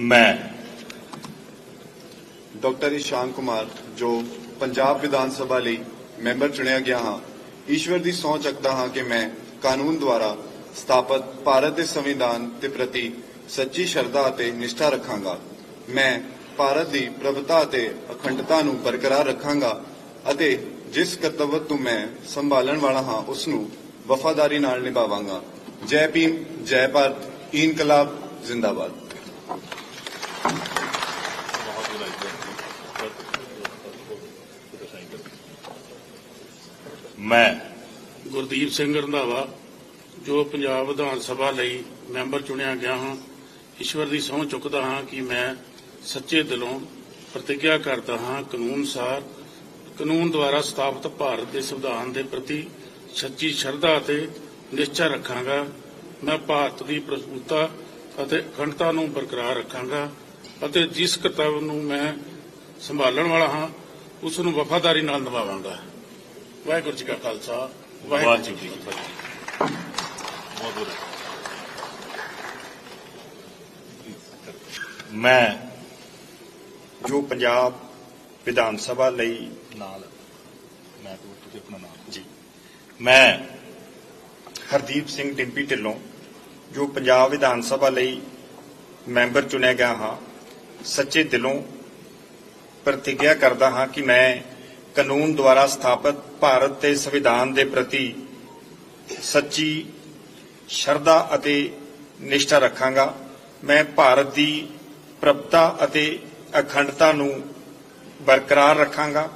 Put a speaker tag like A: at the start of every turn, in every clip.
A: ਮੈਂ।
B: ਡਾਕਟਰ ਇਸ਼ਾਨ ਕੁਮਾਰ ਜੋ ਪੰਜਾਬ ਵਿਧਾਨ ਸਭਾ ਲਈ ਮੈਂਬਰ ਚੁਣਿਆ ਗਿਆ ਹਾਂ, ਈਸ਼ਵਰ ਦੀ ਸਹੁੰ ਚੱਕਦਾ ਹਾਂ ਕਿ ਮੈਂ ਕਾਨੂੰਨ ਦੁਆਰਾ ਸਥਾਪਿਤ ਭਾਰਤ ਦੇ ਸੰਵਿਧਾਨ ਦੇ ਪ੍ਰਤੀ ਸੱਚੀ ਸ਼ਰਧਾ ਅਤੇ ਨਿਸ਼ਠਾ ਰੱਖਾਂਗਾ। ਮੈਂ ਭਾਰਤ ਦੀ ਪ੍ਰਭਤਾ ਅਤੇ ਅਖੰਡਤਾ ਨੂੰ ਬਰਕਰਾਰ ਰੱਖਾਂਗਾ ਅਤੇ ਜਿਸ ਕਰਤੱਵ ਨੂੰ ਮੈਂ ਸੰਭਾਲਣ ਵਾਲਾ ਹਾਂ ਉਸ ਨੂੰ ਵਫਾਦਾਰੀ ਨਾਲ ਨਿਭਾਵਾਂਗਾ। ਜੈ ਭੀਮ, ਜੈ ਭਾਰਤ, ਇਨਕਲਾਬ, ਜ਼ਿੰਦਾਬਾਦ।
A: ਮੈਂ
C: ਗੁਰਦੀਪ ਸਿੰਘ ਰੰਧਾਵਾ, ਜੋ ਪੰਜਾਬ ਵਿਧਾਨ ਸਭਾ ਲਈ ਮੈਂਬਰ ਚੁਣਿਆ ਗਿਆ ਹਾਂ, ਈਸ਼ਵਰ ਦੀ ਸਹੁੰ ਚੁੱਕਦਾ ਹਾਂ ਕਿ ਮੈਂ ਸੱਚੇ ਦਿਲੋਂ ਪ੍ਰਤੀਗਿਆ ਕਰਦਾ ਹਾਂ ਕਾਨੂੰਨ ਅਨੁਸਾਰ ਕਾਨੂੰਨ ਦੁਆਰਾ ਸਥਾਪਿਤ ਭਾਰਤ ਦੇ ਸੰਵਿਧਾਨ ਦੇ ਪ੍ਰਤੀ ਸੱਚੀ ਸ਼ਰਧਾ ਅਤੇ ਨਿਸ਼ਚਾ ਰੱਖਾਂਗਾ। ਮੈਂ ਭਾਰਤ ਦੀ ਪ੍ਰਭੂਤਾ ਅਤੇ ਅਖੰਡਤਾ ਨੂੰ ਬਰਕਰਾਰ ਰੱਖਾਂਗਾ ਅਤੇ ਜਿਸ ਕਰਤੱਵ ਨੂੰ ਮੈਂ ਸੰਭਾਲਣ ਵਾਲਾ ਹਾਂ, ਉਸ ਨੂੰ ਵਫਾਦਾਰੀ ਨਾਲ ਨਿਭਾਵਾਂਗਾ। ਵਾਹਿਗੁਰੂ ਜੀ ਕਾ ਖਾਲਸਾ ਵਾਹਿਗੁਰੂ ਜੀ ਕੀ ਫਤਿਹ
A: ਬਹੁਤ ਬਹੁਤ ਮੈਂ
D: ਜੋ ਪੰਜਾਬ ਵਿਧਾਨ ਸਭਾ ਲਈ
A: ਨਾਲ ਮੈਂ ਤੁਸੀਂ ਆਪਣਾ ਨਾਮ।
D: ਜੀ।
A: ਮੈਂ
D: ਹਰਦੀਪ ਸਿੰਘ ਡਿੰਪੀ ਢਿੱਲੋਂ ਜੋ ਪੰਜਾਬ ਵਿਧਾਨ ਸਭਾ ਲਈ ਮੈਂਬਰ ਚੁਣਿਆ ਗਿਆ ਹਾਂ ਸੱਚੇ ਦਿਲੋਂ ਪ੍ਰਤੀਗਿਆ ਕਰਦਾ ਹਾਂ ਕਿ ਮੈਂ ਕਾਨੂੰਨ ਦੁਆਰਾ ਸਥਾਪਿਤ ਭਾਰਤ ਦੇ ਸੰਵਿਧਾਨ ਦੇ ਪ੍ਰਤੀ ਸੱਚੀ ਸ਼ਰਧਾ ਅਤੇ ਨਿਸ਼ਠਾ ਰੱਖਾਂਗਾ। ਮੈਂ ਭਾਰਤ ਦੀ ਪ੍ਰਭਤਾ ਅਤੇ ਅਖੰਡਤਾ ਨੂੰ ਬਰਕਰਾਰ ਰੱਖਾਂਗਾ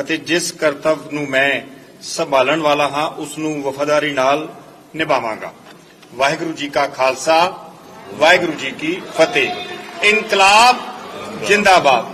D: ਅਤੇ ਜਿਸ ਕਰਤੱਵ ਨੂੰ ਮੈਂ ਸੰਭਾਲਣ ਵਾਲਾ ਹਾਂ, ਉਸ ਨੂੰ ਵਫਾਦਾਰੀ ਨਾਲ ਨਿਭਾਵਾਂਗਾ। ਵਾਹਿਗੁਰੂ ਜੀ ਕਾ ਖਾਲਸਾ, ਵਾਹਿਗੁਰੂ ਜੀ ਕੀ ਫਤਿਹ। ਇਨਕਲਾਬ ਜਿੰਦਾਬਾਦ।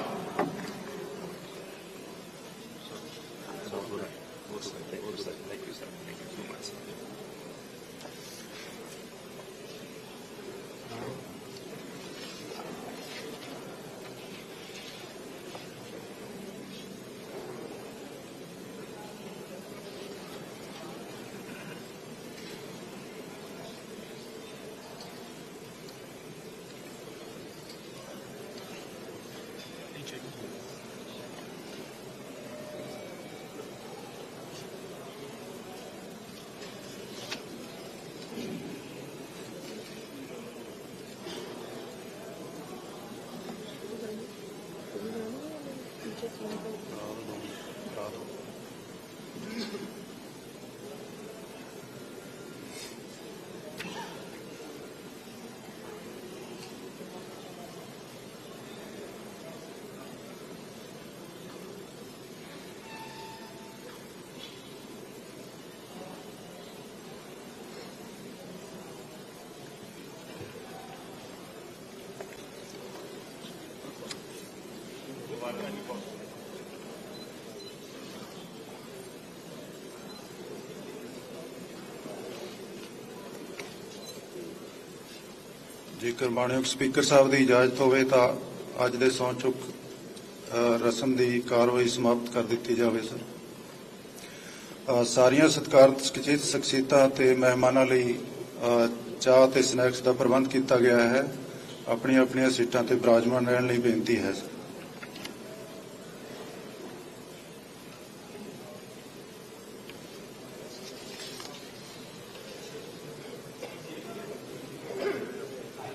D: Gracias.
E: ਜੇਕਰ ਮਾਨਯੋਗ ਸਪੀਕਰ ਸਾਹਿਬ ਦੀ ਇਜਾਜ਼ਤ ਹੋਵੇ ਤਾਂ ਅੱਜ ਦੇ ਸਹੁੰ ਚੁੱਕ ਰਸਮ ਦੀ ਕਾਰਵਾਈ ਸਮਾਪਤ ਕਰ ਦਿੱਤੀ ਜਾਵੇ, ਸਰ। ਸਾਰੀਆਂ ਸਤਿਕਾਰਤ ਸਕਚਿਤ ਸ਼ਖਸੀਅਤਾਂ ਤੇ ਮਹਿਮਾਨਾਂ ਲਈ ਚਾਹ ਤੇ ਸਨੈਕਸ ਦਾ ਪ੍ਰਬੰਧ ਕੀਤਾ ਗਿਆ ਹੈ। ਆਪਣੀਆਂ ਆਪਣੀਆਂ ਸੀਟਾਂ ਤੇ ਬਰਾਜਮਾਨ ਰਹਿਣ ਲਈ ਬੇਨਤੀ ਹੈ, ਸਰ।